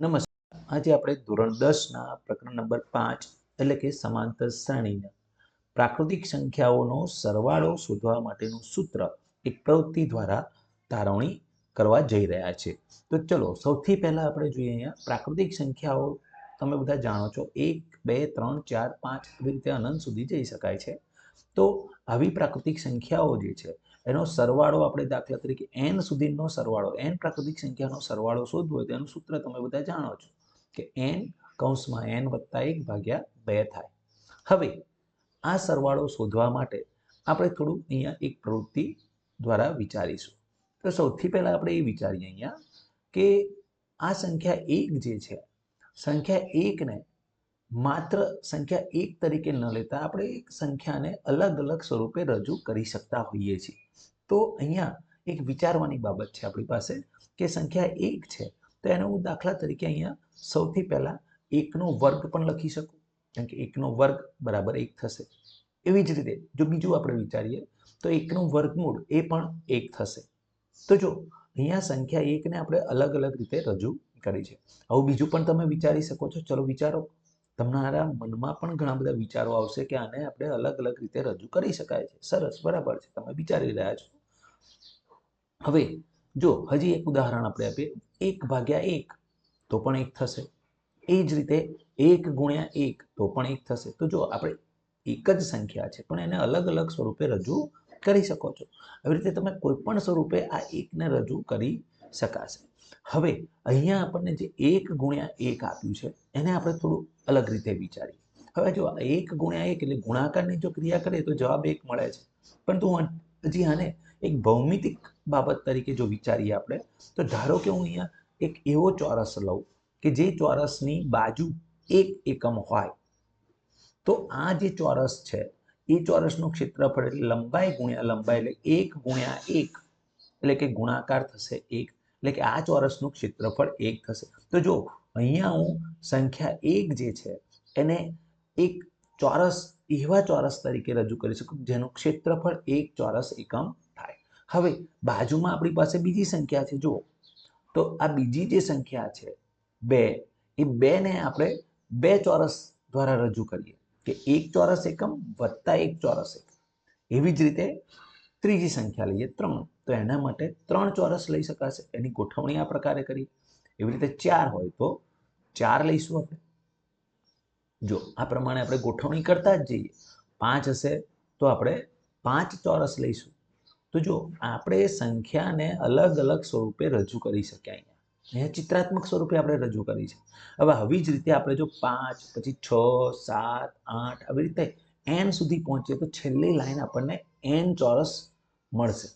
નમસ્કાર. આજે આપણે ધોરણ દસના પ્રકરણ નંબર પાંચ, એટલે કે સમાંતર શ્રેણીના પ્રાકૃતિક સંખ્યાઓનો સરવાળો શોધવા માટેનું સૂત્ર એક પ્રવૃત્તિ દ્વારા તારવણી કરવા જઈ રહ્યા છે. તો ચલો, સૌથી પહેલાં આપણે જોઈએ અહીંયા પ્રાકૃતિક સંખ્યાઓ. તમે બધા જાણો છો, એક, બે, ત્રણ, ચાર, પાંચ આવી રીતે અનંત સુધી જઈ શકાય છે. તો આવી પ્રાકૃતિક સંખ્યાઓ જે છે એનો સરવાળો આપણે દાખલા તરીકે એન સુધીનો સરવાળો એન પ્રાકૃતિક સંખ્યાનો સરવાળો શોધવો હોય તેનું સૂત્ર તમે બધા જાણો છો કે એન કૌંસમાં એન વત્તા એક ભાગ્યા બે થાય. હવે આ સરવાળો શોધવા માટે આપણે થોડું અહીંયા એક પ્રવૃત્તિ દ્વારા વિચારીશું. તો સૌથી પહેલાં આપણે એ વિચારીએ અહીંયા કે આ સંખ્યા એક જે છે, સંખ્યા એકને માત્ર સંખ્યા એક તરીકે ન લેતા આપણે એક સંખ્યાને અલગ અલગ સ્વરૂપે રજૂ કરી શકતા હોઈએ છીએ. તો અહીંયા એક વિચારવાની બાબત છે આપણી પાસે કે સંખ્યા એક છે, તો એને હું દાખલા તરીકે અહીંયા સૌથી પહેલાં એકનો વર્ગ પણ લખી શકું, કારણ કે એકનો વર્ગ બરાબર એક થશે. એવી જ રીતે જો બીજું આપણે વિચારીએ, તો એકનું વર્ગમૂળ એ પણ એક થશે. તો જો અહીંયા સંખ્યા એકને આપણે અલગ અલગ રીતે રજૂ કરી છે. આવું બીજું પણ તમે વિચારી શકો છો. ચલો વિચારો. તમારા મનમાં પણ ઘણા બધા વિચારો આવશે કે આને આપણે અલગ અલગ રીતે રજૂ કરી શકાય છે. સરસ, બરાબર છે. તમે વિચારી રહ્યા છો. હવે જો હજી એક ઉદાહરણ આપણે આપીએ, એક ભાગ્યા એક તો પણ એક થશે. એ જ રીતે એક ગુણ્યા એક તો પણ એક થશે. તો જો આપણે એક જ સંખ્યા છે, પણ એને અલગ અલગ સ્વરૂપે રજૂ કરી શકો છો. આવી રીતે તમે કોઈ પણ સ્વરૂપે આ એકને રજૂ કરી શકાશે. હવે અહીંયા આપણને જે એક ગુણ્યા એક આપ્યું છે, એને આપણે થોડું અલગ રીતે વિચારીએ. હવે જો એક ગુણ્યા એક એટલે ગુણાકારની જો ક્રિયા કરીએ તો જવાબ એક મળે છે. પરંતુ હજી આને એક ભૌમિતિક બાબત તરીકે જો વિચારીએ આપણે, તો ધારો કે હું અહીંયા એક એવો ચોરસ લઉં કે જે ચોરસની બાજુ એક એકમ હોય, તો આ જે ચોરસ છે, એ ચોરસનું ક્ષેત્રફળ એટલે લંબાઈ ગુણ્યા લંબાઈ એટલે એક ગુણ્યા એક, એટલે કે ગુણાકાર થશે એક, એટલે કે આ ચોરસનું ક્ષેત્રફળ એક થશે. તો જો અહીંયા હું સંખ્યા એક જે છે, એને એક ચોરસ, એવા ચોરસ તરીકે રજૂ કરી શકું જેનું ક્ષેત્રફળ એક ચોરસ એકમ હવે બાજુમાં આપણી પાસે બીજી સંખ્યા છે, જુઓ. તો આ બીજી જે સંખ્યા છે, બે, એ બેને આપણે બે ચોરસ દ્વારા રજૂ કરીએ. કે એક ચોરસ એકમ વત્તા એક ચોરસ એકમ. એવી જ રીતે ત્રીજી સંખ્યા લઈએ, ત્રણ. તો એના માટે ત્રણ ચોરસ લઈ શકાશે. એની ગોઠવણી આ પ્રકારે કરીએ. એવી રીતે ચાર હોય તો ચાર લઈશું આપણે. જો, આ પ્રમાણે આપણે ગોઠવણી કરતા જ જઈએ. પાંચ હશે તો આપણે પાંચ ચોરસ લઈશું. તો જો આપણે સંખ્યાને અલગ અલગ સ્વરૂપે રજૂ કરી શકીએ અહીંયા. અહીંયા ચિત્રાત્મક સ્વરૂપે આપણે રજૂ કરી છે. હવે આવી જ રીતે આપણે જો પાંચ, પછી છ, સાત, આઠ, આવી રીતે એન સુધી પહોંચીએ તો છેલ્લી લાઈન આપણને એન ચોરસ મળશે.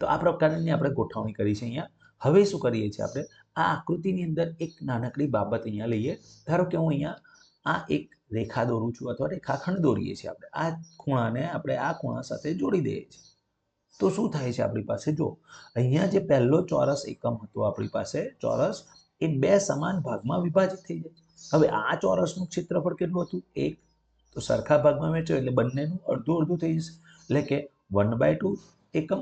તો આ પ્રકારની આપણે ગોઠવણી કરી છે અહીંયા. હવે શું કરીએ છીએ આપણે? આ આકૃતિની અંદર એક નાનકડી બાબત અહીંયા લઈએ. ધારો કે હું અહીંયા આ એક રેખા દોરું છું અથવા રેખાખંડ દોરીએ છીએ આપણે. આ ખૂણાને આપણે આ ખૂણા સાથે જોડી દઈએ છીએ. તો શું થાય છે આપણી પાસે? જો અહીંયા જે પહેલો ચોરસ એકમ હતો આપણી પાસે, ચોરસ એ બે સમાન ભાગમાં વિભાજિત થઈ જાય હવે આ ચોરસનું ક્ષેત્રફળ કેટલું હતું? એક. તો સરખા ભાગમાં વહેંચો એટલે બંનેનું અડધું અડધું થઈ જશે. એટલે કે વન બાય ટુ એકમ,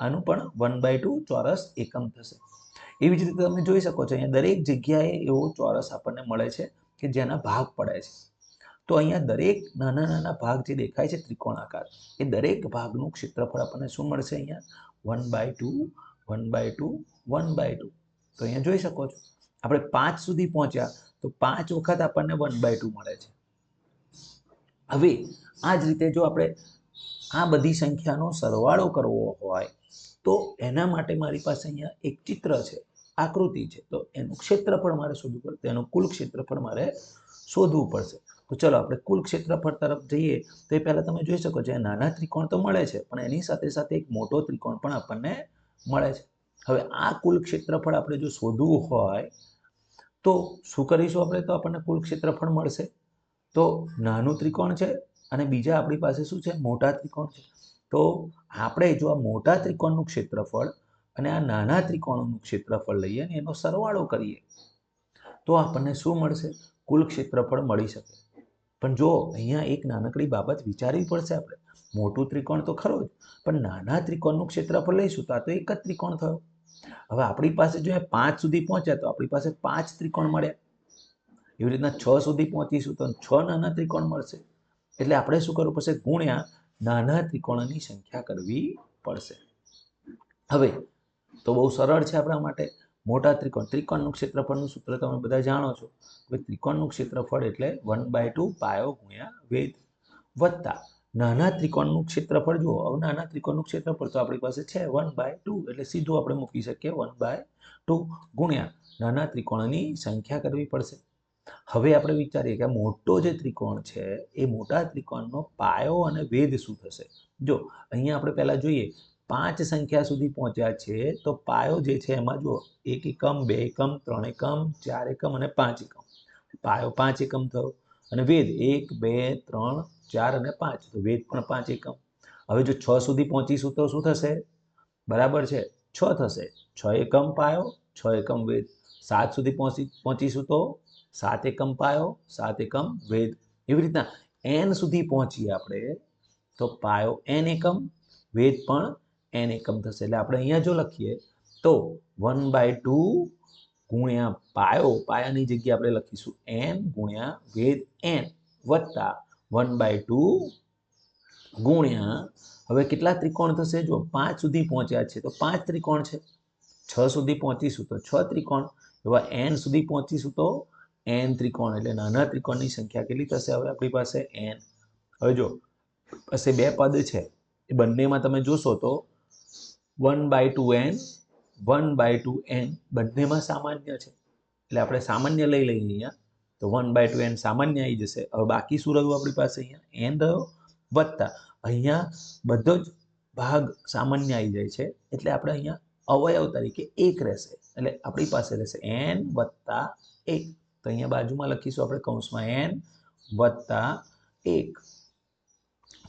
આનું પણ વન બાય ટુ ચોરસ એકમ થશે. એવી જ રીતે તમે જોઈ શકો છો, અહીંયા દરેક જગ્યાએ એવો ચોરસ આપણને મળે છે કે જેના ભાગ પડે છે. તો અહીંયા દરેક નાના નાના ભાગ જે દેખાય છે ત્રિકોણાકાર, એ દરેક ભાગનું ક્ષેત્રફળ આપણને શું મળશે અહીંયા? One by two one by two one by two તો અહીંયા જોઈ શકો છો. આપણે પાંચ સુધી પહોંચ્યા, તો પાંચ વખત આપણને વન બાય ટુ મળે છે. હવે આ જ રીતે જો આપણે આ બધી સંખ્યાનો સરવાળો કરવો હોય, તો એના માટે મારી પાસે અહીંયા એક ચિત્ર છે, આકૃતિ છે. તો એનું ક્ષેત્રફળ મારે શોધવું પડશે એનું કુલ ક્ષેત્રફળ મારે શોધવું પડશે. તો ચલો આપણે કુલ ક્ષેત્રફળ તરફ જઈએ તો એ પહેલાં તમે જોઈ શકો છો નાના ત્રિકોણ તો મળે છે, પણ એની સાથે સાથે એક મોટો ત્રિકોણ પણ આપણને મળે છે. હવે આ કુલ ક્ષેત્રફળ આપણે જો શોધવું હોય, તો શું કરીશું આપણે? તો આપણને કુલ ક્ષેત્રફળ મળશે. તો નાનું ત્રિકોણ છે અને બીજા આપણી પાસે શું છે? મોટા ત્રિકોણ છે. તો આપણે જો આ મોટા ત્રિકોણનું ક્ષેત્રફળ અને આ નાના ત્રિકોણોનું ક્ષેત્રફળ લઈએ અને એનો સરવાળો કરીએ, તો આપણને શું મળશે? કુલ ક્ષેત્રફળ મળી શકે. પણ જો અહીંયા એક નાનકડી બાબત વિચારવી પડશે આપણે, મોટું ત્રિકોણ તો ખરો જ, પણ નાના ત્રિકોણનું ક્ષેત્રફળ લઈશું તો આ તો એક જ ત્રિકોણ થયો. હવે આપણી પાસે જો એ પાંચ સુધી પહોંચ્યા તો આપણી પાસે પાંચ ત્રિકોણ મળ્યા. એવી રીતના છ સુધી પહોંચીશું તો છ નાના ત્રિકોણ મળશે. એટલે આપણે શું કરવું પડશે? ગુણ્યા નાના ત્રિકોણની સંખ્યા કરવી પડશે. હવે, તો બહુ સરળ છે આપણા માટે. મોટા ત્રિકોણ. ત્રિકોણનું ક્ષેત્રફળનું સૂત્ર તમે બધા જાણો છો. હવે ત્રિકોણનું ક્ષેત્રફળ એટલે વન બાય ટુ પાયો ગુણ્યા વેદ વત્તા નાના ત્રિકોણનું ક્ષેત્રફળ. જુઓ, હવે નાના ત્રિકોણનું ક્ષેત્રફળ તો આપણી પાસે છે વન બાય ટુ એટલે સીધું આપણે મૂકી શકીએ વન બાય ટુ ગુણ્યા નાના ત્રિકોણની સંખ્યા કરવી પડશે. હવે આપણે વિચારીએ કે મોટો જે ત્રિકોણ છે, એ મોટા ત્રિકોણનો પાયો અને વેદ શું થશે? જો, અહીંયા આપણે પહેલાં જોઈએ પાંચ સંખ્યા સુધી પહોંચ્યા છે, તો પાયો જે છે એમાં જુઓ, એક એકમ, બે એકમ, ત્રણ એકમ, ચાર એકમ અને પાંચ એકમ. પાયો પાંચ એકમ થયો અને વેદ એક, બે, ત્રણ, ચાર અને પાંચ, તો વેદ પણ પાંચ એકમ. હવે જો છ સુધી પહોંચીશું તો શું થશે? બરાબર છે, છ થશે. છ એકમ પાયો, છ એકમ વેદ. સાત સુધી પહોંચી, પહોંચીશું તો સાત એકમ પાયો, સાત એકમ વેદ. એવી રીતના એન સુધી પહોંચીએ આપણે, તો પાયો એન એકમ, વેદ પણ એન એકમ થશે. એટલે આપણે અહીંયા જો લખીએ, તો વન બાય ટુ ગુણ્યા પાયો, પાયાની જગ્યાએ આપણે લખીશું એન ગુણ્યા વેદ એન વત્તા વન બાય ટુ ગુણ્યા, હવે કેટલા ત્રિકોણ થશે? જો પાંચ સુધી પહોંચ્યા છે. તો પાંચ ત્રિકોણ છે. છ સુધી પહોંચીશું તો છ ત્રિકોણ. એવા એન સુધી પહોંચીશું તો એન ત્રિકોણ. એટલે નાના ત્રિકોણની સંખ્યા કેટલી થશે? હવે આપણી પાસે એન હવે જો, પાસે બે પદ છે. એ બંનેમાં તમે જોશો તો one by two n one by two n બંનેમાં સામાન્ય છે. એટલે આપણે સામાન્ય લઈ લઈએ અહીંયા. તો વન બાય ટુ એન સામાન્ય આવી જશે. હવે બાકી શું રહ્યું આપણી પાસે અહીંયા? એન રહ્યો વત્તા. અહીંયા બધો જ ભાગ સામાન્ય આવી જાય છે. એટલે આપણે અહીંયા અવયવ તરીકે એક રહેશે. એટલે આપણી પાસે રહેશે એન વત્તા એક. તો અહીંયા બાજુમાં લખીશું આપણે કૌંસમાં એન વત્તા એક.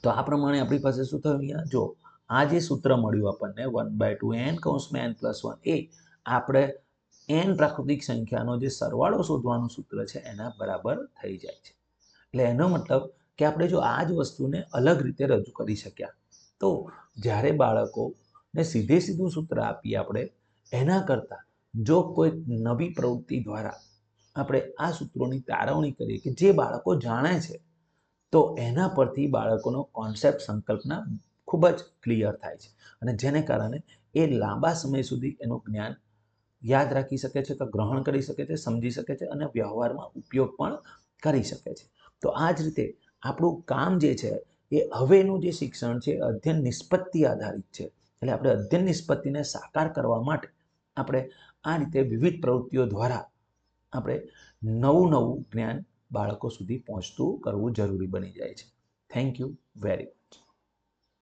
તો આ પ્રમાણે આપણી પાસે શું થયું અહીંયા? જો આ જે સૂત્ર મળ્યું આપણને વન બાય ટુ એન કૌંસમાં એન પ્લસ વન એ. આપણે એન પ્રાકૃતિક સંખ્યાનો જે સરવાળો શોધવાનું સૂત્ર છે એના બરાબર થઈ જાય છે. એટલે એનો મતલબ કે આપણે જો આ જ વસ્તુને અલગ રીતે રજૂ કરી શક્યા, તો જ્યારે બાળકોને સીધે સીધું સૂત્ર આપીએ આપણે, એના કરતાં જો કોઈ નવી પ્રવૃત્તિ દ્વારા આપણે આ સૂત્રોની તારવણી કરીએ કે જે બાળકો જાણે છે, તો એના પરથી બાળકોનો કોન્સેપ્ટ સંકલ્પના ખૂબ જ ક્લિયર થાય છે. અને જેને કારણે એ લાંબા સમય સુધી એનું જ્ઞાન યાદ રાખી શકે છે, તો ગ્રહણ કરી શકે છે, સમજી શકે છે અને વ્યવહારમાં ઉપયોગ પણ કરી શકે છે. તો આ જ રીતે આપણું કામ જે છે, એ હવેનું જે શિક્ષણ છે અધ્યયન નિષ્પત્તિ આધારિત છે. એટલે આપણે અધ્યયન નિષ્પત્તિને સાકાર કરવા માટે આપણે આ રીતે વિવિધ પ્રવૃત્તિઓ દ્વારા આપણે નવું નવું જ્ઞાન બાળકો સુધી પહોંચતું કરવું જરૂરી બની જાય છે. Thank you very much